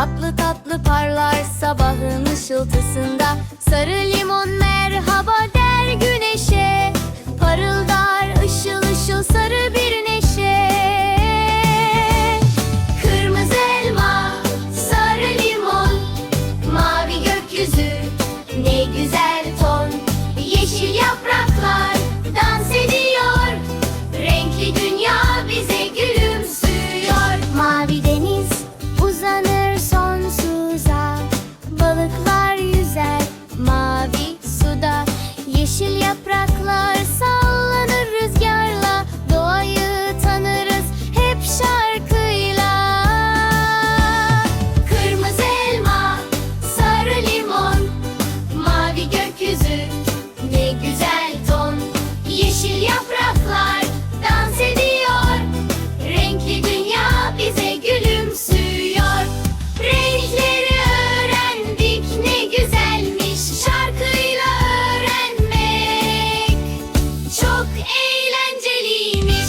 Tatlı tatlı parlar sabahın ışıltısında. Sarı limon merhaba der güneşe. Parıldar ışıl ışıl sarı bir neşe. Kırmızı elma, sarı limon. Mavi gökyüzü, ne güzel ton. Yeşil yapraklar dans ediyor. Renkli dünya mavi suda Yeşil yapraklar eğlenceliymiş.